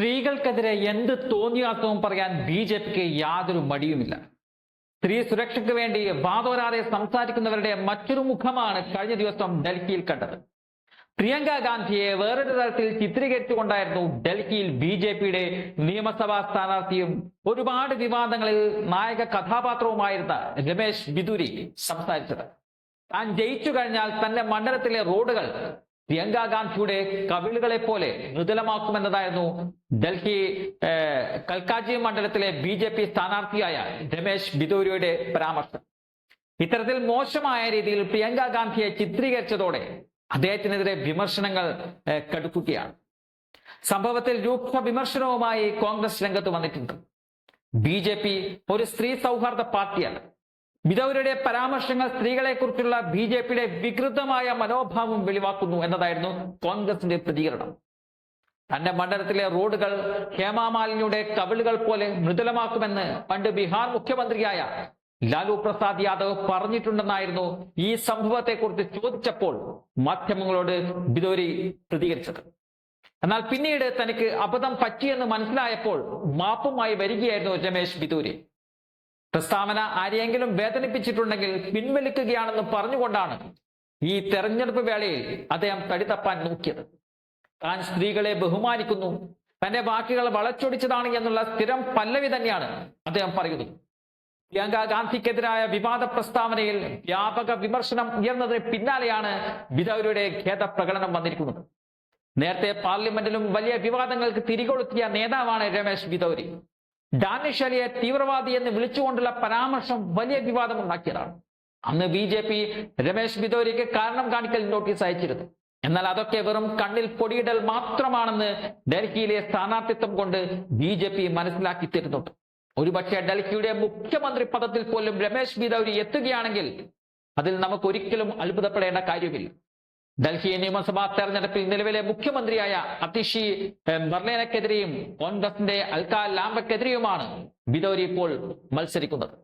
സ്ത്രീകൾക്കെതിരെ എന്ത് തോന്നിയാത്തവും പറയാൻ B J പിക്ക് യാതൊരു മടിയുമില്ല. സ്ത്രീ സുരക്ഷയ്ക്ക് വേണ്ടി വാതോരാതെ സംസാരിക്കുന്നവരുടെ മറ്റൊരു മുഖമാണ് കഴിഞ്ഞ ദിവസം ഡൽഹിയിൽ കണ്ടത്. പ്രിയങ്ക ഗാന്ധിയെ വേറൊരു തരത്തിൽ ചിത്രീകരിച്ചുകൊണ്ടായിരുന്നു ഡൽഹിയിൽ ബി ജെ പിയുടെ നിയമസഭാ സ്ഥാനാർത്ഥിയും ഒരുപാട് വിവാദങ്ങളിൽ നായക കഥാപാത്രവുമായിരുന്ന രമേശ് ബിദുരി സംസാരിച്ചത്. താൻ ജയിച്ചു കഴിഞ്ഞാൽ തന്റെ മണ്ഡലത്തിലെ റോഡുകൾ പ്രിയങ്ക ഗാന്ധിയുടെ കവിളുകളെ പോലെ മൃദുലമാക്കുമെന്നതായിരുന്നു ഡൽഹി കൽക്കാജി മണ്ഡലത്തിലെ ബി ജെ പി സ്ഥാനാർത്ഥിയായ രമേശ് ബിദൂരിയുടെ പരാമർശം. ഇത്തരത്തിൽ മോശമായ രീതിയിൽ പ്രിയങ്ക ഗാന്ധിയെ ചിത്രീകരിച്ചതോടെ അദ്ദേഹത്തിനെതിരെ വിമർശനങ്ങൾ കടുക്കുകയാണ്. സംഭവത്തിൽ രൂക്ഷ വിമർശനവുമായി കോൺഗ്രസ് രംഗത്ത് വന്നിട്ടുണ്ട്. ബി ഒരു സ്ത്രീ സൗഹാർദ്ദ പാർട്ടിയാണ്. ബിദൌരിയുടെ പരാമർശങ്ങൾ സ്ത്രീകളെ കുറിച്ചുള്ള ബി ജെ പിയുടെ വികൃതമായ മനോഭാവം വെളിവാക്കുന്നു എന്നതായിരുന്നു കോൺഗ്രസിന്റെ പ്രതികരണം. തന്റെ മണ്ഡലത്തിലെ റോഡുകൾ ഹേമാമാലിനിയുടെ കവിളുകൾ പോലെ മൃദുലമാക്കുമെന്ന് പണ്ട് ബീഹാർ മുഖ്യമന്ത്രിയായ ലാലു പ്രസാദ് യാദവ് പറഞ്ഞിട്ടുണ്ടെന്നായിരുന്നു ഈ സംഭവത്തെക്കുറിച്ച് ചോദിച്ചപ്പോൾ മാധ്യമങ്ങളോട് ബിദോരി പ്രതികരിച്ചത്. എന്നാൽ പിന്നീട് തനിക്ക് അബദ്ധം പറ്റിയെന്ന് മനസ്സിലായപ്പോൾ മാപ്പുമായി വരികയായിരുന്നു രമേശ് ബിദൂരി. പ്രസ്താവന ആരെയെങ്കിലും വേദനിപ്പിച്ചിട്ടുണ്ടെങ്കിൽ പിൻവലിക്കുകയാണെന്ന് പറഞ്ഞുകൊണ്ടാണ് ഈ തെരഞ്ഞെടുപ്പ് വേളയിൽ അദ്ദേഹം തടിതപ്പാൻ നോക്കിയത്. താൻ സ്ത്രീകളെ ബഹുമാനിക്കുന്നു. തന്റെ വാക്കുകൾ വളച്ചൊടിച്ചതാണ് എന്നുള്ള സ്ഥിരം പല്ലവി തന്നെയാണ് അദ്ദേഹം പറയുന്നത്. പ്രിയങ്ക ഗാന്ധിക്കെതിരായ വിവാദ പ്രസ്താവനയിൽ വ്യാപക വിമർശനം ഉയർന്നതിന് പിന്നാലെയാണ് വിധവരുടെ ഖേദ പ്രകടനം വന്നിരിക്കുന്നത്. നേരത്തെ പാർലമെന്റിലും വലിയ വിവാദങ്ങൾക്ക് തിരികൊളുത്തിയ നേതാവാണ് രമേശ് ബിദൌരി ഡാനിഷ് അലിയെ തീവ്രവാദി എന്ന് വിളിച്ചുകൊണ്ടുള്ള പരാമർശം വലിയ വിവാദമുണ്ടാക്കിയതാണ്. അന്ന് ബി ജെ പി രമേശ് ബിദോരിക്ക് കാരണം കാണിക്കൽ നോട്ടീസ് അയച്ചിരുന്നു. എന്നാൽ അതൊക്കെ വെറും കണ്ണിൽ പൊടിയിടൽ മാത്രമാണെന്ന് ഡൽഹിയിലെ സ്ഥാനാർത്ഥിത്വം കൊണ്ട് ബി ജെ പി മനസ്സിലാക്കി തരുന്നുണ്ട് ഒരുപക്ഷെ ഡൽഹിയുടെ മുഖ്യമന്ത്രി പദത്തിൽ പോലും രമേശ് ബിദൌരി എത്തുകയാണെങ്കിൽ അതിൽ നമുക്ക് ഒരിക്കലും അത്ഭുതപ്പെടേണ്ട കാര്യമില്ല. ഡൽഹി നിയമസഭാ തെരഞ്ഞെടുപ്പിൽ നിലവിലെ മുഖ്യമന്ത്രിയായ അതിഷി ബർലേനക്കെതിരെയും കോൺഗ്രസിന്റെ അൽക്കാ ലാംബക്കെതിരെയുമാണ് ബിദോരി ഇപ്പോൾ മത്സരിക്കുന്നത്.